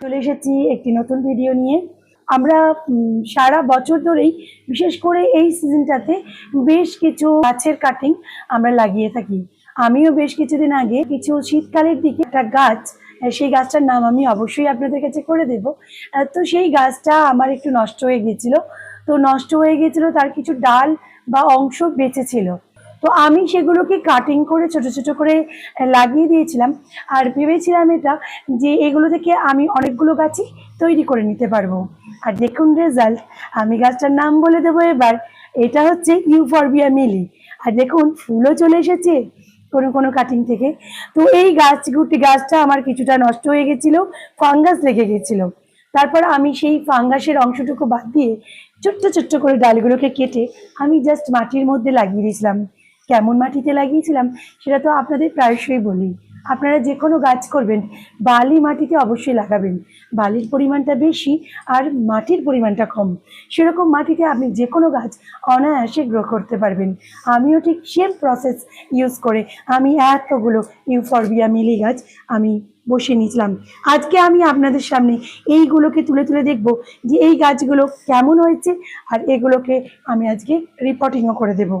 চলে এসেছি একটি নতুন ভিডিও নিয়ে। আমরা সারা বছর ধরেই বিশেষ করে এই সিজনটাতে বেশ কিছু গাছের কাটিং আমরা লাগিয়ে থাকি। আমিও বেশ কিছুদিন আগে কিছু শীতকালের দিকে একটা গাছ সেই গাছটার নাম আমি অবশ্যই আপনাদের কাছে করে দেব। তো সেই গাছটা আমার একটু নষ্ট হয়ে গিয়েছিল। তো নষ্ট হয়ে গিয়েছিল, তার কিছু ডাল বা অংশ বেঁচে ছিল তো আমি সেগুলোকে কাটিং করে ছোট ছোট করে লাগিয়ে দিয়েছিলাম। আর ভেবেছিলাম এটা যে এগুলো থেকে আমি অনেকগুলো গাছই তৈরি করে নিতে পারব। আর দেখুন রেজাল্ট আমি গাছটার নাম বলে দেবো এবার। এটা হচ্ছে ইউফরবিয়া মিলি আর দেখুন, ফুলও চলে এসেছে কোনো কোনো কাটিং থেকে। তো এই গাছ গুটি, গাছটা আমার কিছুটা নষ্ট হয়ে গেছিল ফাঙ্গাস লেগে গেছিল। তারপর আমি সেই ফাঙ্গাসের অংশটুকু বাদ দিয়ে ছোট্ট ছোট্ট করে ডালগুলোকে কেটে আমি জাস্ট মাটির মধ্যে লাগিয়ে দিয়েছিলাম। কেমন মাটিতে লাগিয়েছিলাম সেটা তো আপনাদের প্রায়শই বলি। আপনারা যে কোনো গাছ করবেন, বালি মাটিতে অবশ্যই লাগাবেন। বালির পরিমাণটা বেশি আর মাটির পরিমাণটা কম। সেরকম মাটিতে আপনি যে কোনো গাছ অনায়াসে গ্রো করতে পারবেন। আমিও ঠিক সেম প্রসেস ইউজ করে আমি এতগুলো ইউফরবিয়া মিলি গাছ আমি বসিয়ে নিয়েছিলাম। আজকে আমি আপনাদের সামনে এইগুলোকে তুলে তুলে দেখব যে এই গাছগুলো কেমন হয়েছে আর এগুলোকে আমি আজকে রিপোর্টিংও করে দেবো।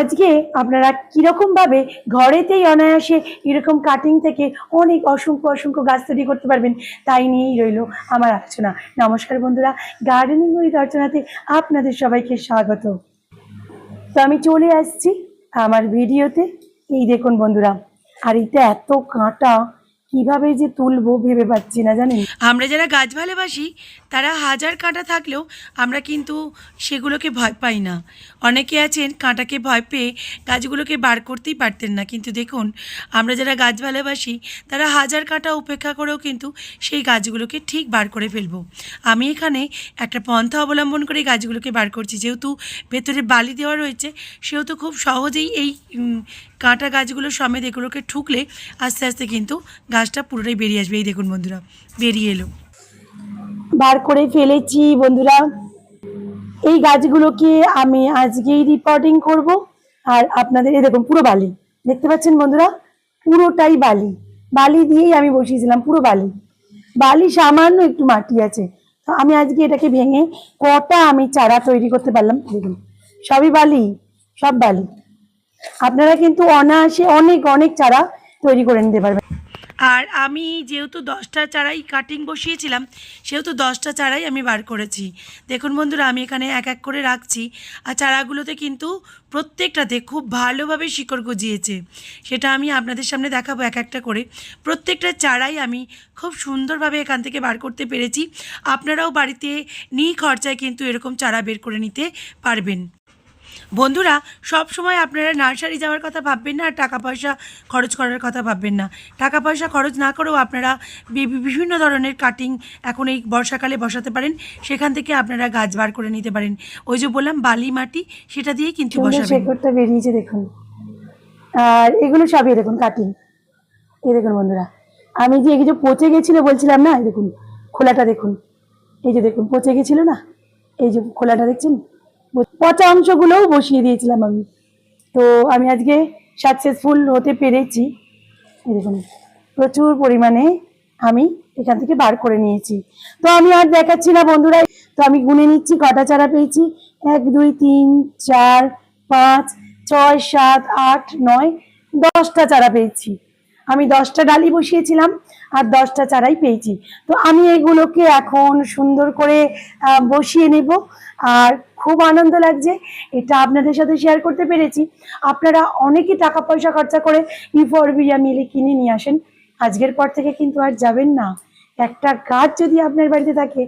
আজকে আপনারা কীরকম ভাবে ঘরেতেই অনায়াসে এরকম কাটিং থেকে অনেক অসংখ্য অসংখ্য গাছ তৈরি করতে পারবেন, তাই নিয়েই রইল আমার আলোচনা। নমস্কার বন্ধুরা গার্ডেনিং উইথ অর্চনাতে আপনাদের সবাইকে স্বাগত। তো আমি চলে আসছি আমার ভিডিওতে। এই দেখুন বন্ধুরা, আর এটা এত কাঁটা কীভাবে যে তুলবো ভেবে পাচ্ছি না, জানেন? আমরা যারা গাছ ভালোবাসি, তারা হাজার কাঁটা থাকলেও আমরা কিন্তু সেগুলোকে ভয় পাই না। অনেকে আছেন কাঁটাকে ভয় পেয়ে গাছগুলোকে বার করতেই পারতেন না, কিন্তু দেখুন, আমরা যারা গাছ ভালোবাসি, তারা হাজার কাঁটা উপেক্ষা করেও কিন্তু সেই গাছগুলোকে ঠিক বার করে ফেলব। আমি এখানে একটা পন্থা অবলম্বন করে গাছগুলোকে বার করছি, যেহেতু ভেতরে বালি দেওয়া রয়েছে, সেহেতু খুব সহজেই এই কাঁটা গাছগুলো সমেত এগুলোকে ঠুকলে আস্তে আস্তে কিন্তু গাছটা পুরোটাই বেরিয়ে আসবে। এই দেখুন বন্ধুরা, বেরিয়ে এলো। বার করে ফেলেছি বন্ধুরা। এই গাছগুলোকে আমি আজকেই রিপোর্টিং করব। আর আপনাদের, এই দেখুন পুরো বালি, দেখতে পাচ্ছেন বন্ধুরা? পুরোটাই বালি। বালি দিয়েই আমি বসিয়েছিলাম, পুরো বালি। বালি সামান্য একটু মাটি আছে। তো আমি আজকে এটাকে ভেঙে কটা আমি চারা তৈরি করতে পারলাম। দেখুন, সবই বালি, সব বালি। আপনারা কিন্তু অনায়াসে অনেক অনেক চারা তৈরি করে নিতে পারবেন। আর আমি যেহেতু দশটা চারাই কাটিং বসিয়েছিলাম, সেহেতু দশটা চারাই আমি বার করেছি। দেখুন বন্ধুরা, আমি এখানে এক এক করে রাখছি। আর চারাগুলোতে কিন্তু প্রত্যেকটাতে খুব ভালোভাবে শিকড় গজিয়েছে। সেটা আমি আপনাদের সামনে দেখাবো এক একটা করে। প্রত্যেকটা চারাই আমি খুব সুন্দরভাবে এখান থেকে বার করতে পেরেছি। আপনারাও বাড়িতে নিই খরচায় কিন্তু এরকম চারা বের করে নিতে পারবেন। বন্ধুরা সব সময় আপনারা নার্সারি যাওয়ার কথা ভাববেন না আর টাকা পয়সা খরচ করার কথা ভাববেন না। টাকা পয়সা খরচ না করেও আপনারা বিভিন্ন ধরনের কাটিং এখন এই বর্ষাকালে বসাতে পারেন। সেখান থেকে আপনারা গাছ বার করে নিতে পারেন। ওই যে বললাম বালি মাটি সেটা দিয়েই কিন্তু বসাবেন। বেরিয়েছে দেখুন। আর এগুলো সবই দেখুন কাটিং এই দেখুন বন্ধুরা আমি যে এই যে পচে গেছিল বলছিলাম না এই দেখুন খোলাটা দেখুন। এই যে দেখুন পচে গেছিল না? এই যে খোলাটা দেখছেন? পচা অংশগুলোও বসিয়ে দিয়েছিলাম আমি। তো আমি আজকে সাকসেসফুল হতে পেরেছি। এরকম প্রচুর পরিমাণে আমি এখান থেকে বার করে নিয়েছি। তো আমি আর দেখাচ্ছি না বন্ধুরা। তো আমি গুনে নিচ্ছি, কটা চারা পেয়েছি। এক, দুই, তিন, চার, পাঁচ, ছয়, সাত, আট, নয়, দশটা চারা পেয়েছি। আমি দশটা ডালি বসিয়েছিলাম আর দশটা চারাই পেয়েছি। তো আমি এগুলোকে এখন সুন্দর করে বসিয়ে নেব। আর খুব আনন্দ লাগছে, এটা আপনাদের সাথে শেয়ার করতে পেরেছি। আপনারা অনেকে টাকা পয়সা খরচা করে ইফরবিয়া মিলে কিনে নিয়ে আসেন। আজকের পর থেকে কিন্তু আর যাবেন না। একটা গাছ যদি আপনার বাড়িতে থাকে,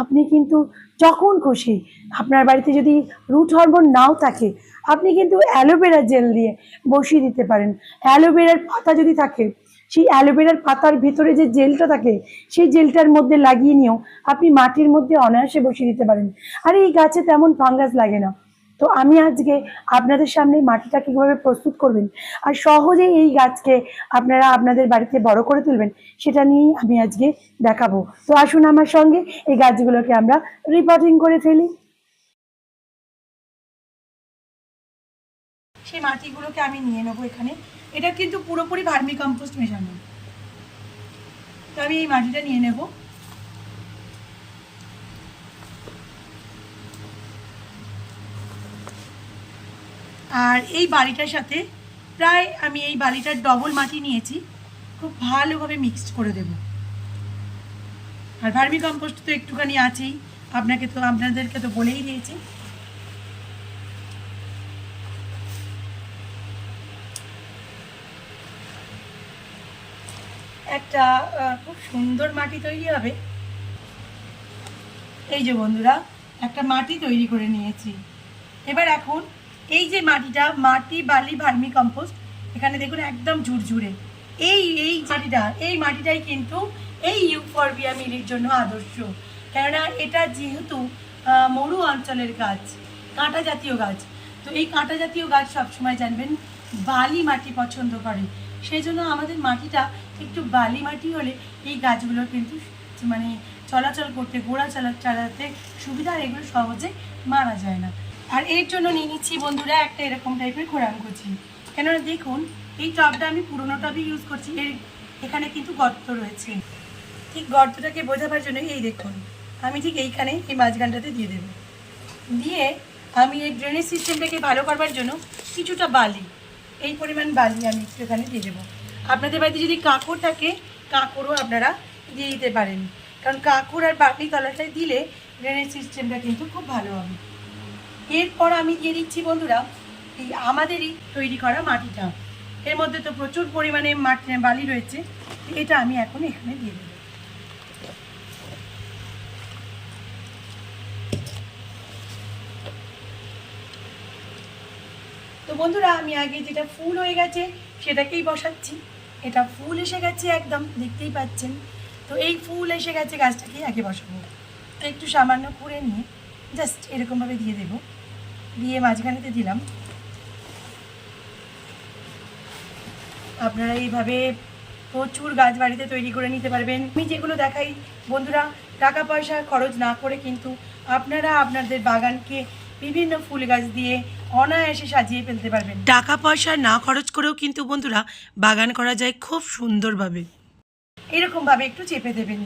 আপনি কিন্তু যখন খুশি আপনার বাড়িতে যদি রুট হরমোন নাও থাকে, আপনি কিন্তু অ্যালোভেরা জেল দিয়ে বসিয়ে দিতে পারেন। অ্যালোভেরার পাতা যদি থাকে, সেই অ্যালোভেরার পাতার ভেতরে যে জেলটা থাকে, সেই জেলটার মধ্যে লাগিয়ে নিয়েও আপনি মাটির মধ্যে অনায়াসে বসিয়ে দিতে পারেন। আর এই গাছে তেমন ফাঙ্গাস লাগে না। তো আমি আজকে আপনাদের সামনে মাটিটা কীভাবে প্রস্তুত করবেন আর সহজেই এই গাছকে আপনারা আপনাদের বাড়িতে বড় করে তুলবেন, সেটা নিয়েই আমি আজকে দেখাবো। তো আসুন আমার সঙ্গে এই গাছগুলোকে আমরা রিপোর্টিং করে ফেলি। সেই মাটিগুলোকে আমি নিয়ে নেব এখানে। এটা কিন্তু পুরোপুরি ভার্মি কম্পোস্ট মেশানো। তো আমি এই মাটিটা নিয়ে নেব। আর এই বালিটার সাথে প্রায় আমি এই বালিটার ডবল মাটি নিয়েছি। খুব ভালোভাবে মিক্সড করে দেব। আর ভার্মি কম্পোস্ট তো একটুখানি আছেই। আপনাকে তো, আপনাদেরকে তো বলেই দিয়েছি। একটা খুব সুন্দর মাটি তৈরি হবে। এই যে বন্ধুরা, একটা মাটি তৈরি করে নিয়েছি। এবার এখন এই যে মাটিটা, মাটি, বালি, ভার্মি কম্পোস্ট, এখানে দেখুন একদম ঝুরঝুরে। এই এই মাটিটা এই মাটিটাই কিন্তু এই ইউফরবিয়া মিলির জন্য আদর্শ। কেননা এটা যেহেতু মরু অঞ্চলের গাছ, কাঁটা জাতীয় গাছ। তো এই কাঁটা জাতীয় গাছ সবসময় জানবেন, বালি মাটি পছন্দ করে। সেই জন্য আমাদের মাটিটা একটু বালি মাটি হলে এই গাছগুলো কিন্তু মানে চলাচল করতে, গোড়া চালা, চালাতে সুবিধা এগুলো সহজে মারা যায় না। আর এর জন্য নিয়ে নিচ্ছি বন্ধুরা একটা এরকম টাইপের খোরাম করছি কেননা দেখুন, এই টবটা আমি পুরোনো টবই ইউজ করছি, এর এখানে কিন্তু গর্ত রয়েছে। ঠিক গর্তটাকে বোঝাবার জন্য এই দেখুন, আমি ঠিক এইখানে এই মাঝখানটাতে দিয়ে দেবো। দিয়ে আমি এই ড্রেনেজ সিস্টেমটাকে ভালো করবার জন্য কিছুটা বালি, এই পরিমাণ বালি আমি একটু এখানে দিয়ে দেবো। আপনাদের বাড়িতে যদি কাঁকড় থাকে, কাঁকড়ও আপনারা দিয়ে দিতে পারেন। কারণ কাঁকড় আর বালি তলাটায় দিলে ড্রেনেজ সিস্টেমটা কিন্তু খুব ভালো হবে। এরপর আমি দিয়ে দিচ্ছি বন্ধুরা, এই আমাদেরই তৈরি করা মাটিটা। এর মধ্যে তো প্রচুর পরিমাণে মাটি বালি রয়েছে, এটা আমি এখন এখানে দিয়ে দেবো। তো বন্ধুরা, আমি আগে যেটা ফুল হয়ে গেছে, সেটাকেই বসাচ্ছি। এটা ফুল এসে গেছে একদম, দেখতেই পাচ্ছেন। তো এই ফুল এসে গেছে গাছটাকেই আগে বসাবো। তো একটু সামান্য করে নিয়ে, জাস্ট এরকমভাবে দিয়ে দেব। দিয়ে মাঝখানেতে দিলাম। আপনারা এইভাবে প্রচুর গাছ বাড়িতে তৈরি করে নিতে পারবেন। আমি যেগুলো দেখাই বন্ধুরা টাকা পয়সা খরচ না করে কিন্তু আপনারা আপনাদের বাগানকে বিভিন্ন ফুল গাছ দিয়ে অনায়াসে সাজিয়ে ফেলতে পারবেন। টাকা পয়সা না খরচ করেও কিন্তু বন্ধুরা বাগান করা যায় খুব সুন্দরভাবে। এরকমভাবে একটু চেপে দেবেন।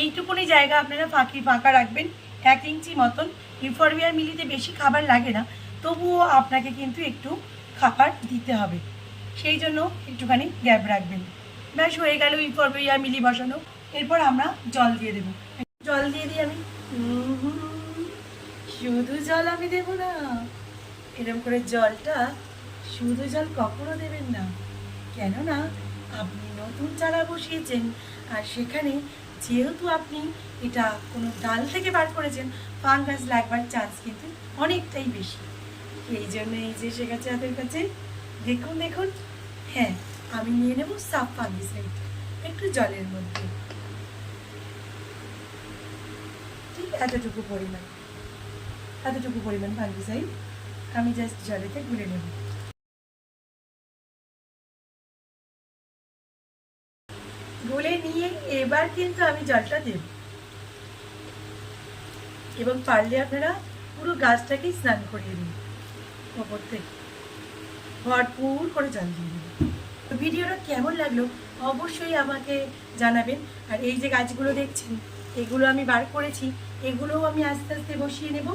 এইটুকুনি জায়গা আপনারা ফাঁকি ফাঁকা রাখবেন। এক ইঞ্চি মতন ইউফরবিয়ার মিলিতে বেশি খাবার লাগে না, তবুও আপনাকে কিন্তু একটু খাবার দিতে হবে। সেই জন্য একটুখানি গ্যাপ রাখবেন। ব্যাস, হয়ে গেল ইউফরবিয়া মিলি বসানো। এরপর আমরা জল দিয়ে দেবো। জল দিয়ে দিই আমি। শুধু জল আমি দেবো না এরকম করে জলটা শুধু জল কখনো দেবেন না। কেননা, আপনি নতুন চারা বসিয়েছেন, আর সেখানে যেহেতু আপনি এটা কোনো ডাল থেকে বার করেছেন ফাঙ্গাস লাগবার চান্স কিন্তু অনেকটাই বেশি। এই জন্য এই যে এসে গেছে হাতের কাছে দেখুন দেখুন হ্যাঁ আমি নিয়ে নেব সাফ ফাঙ্গিসাইড একটু জলের মধ্যে। ঠিক এতটুকু পরিমাণ এতটুকু পরিমাণ ফাঙ্গিসাইড আমি জাস্ট জলেতে গুলে নেব। গুলে নিয়ে এবার কিন্তু আমি জলটা দেব। এবং পারলে আপনারা পুরো গাছটাকেই স্নান করিয়ে দিন ওপর থেকে। ভরপুর করে জল দিয়ে দিন। ভিডিওটা কেমন লাগল অবশ্যই আমাকে জানাবেন। আর এই যে গাছগুলো দেখছেন, এগুলো আমি বার করেছি, এগুলোও আমি আস্তে আস্তে বসিয়ে নেব।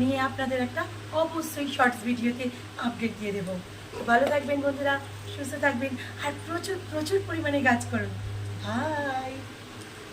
নিয়ে আপনাদের একটা অবশ্যই শর্টস ভিডিওতে আপডেট দিয়ে দেবো। ভালো থাকবেন বন্ধুরা, সুস্থ থাকবেন। আর প্রচুর প্রচুর পরিমাণে গাছ করুন। Hi.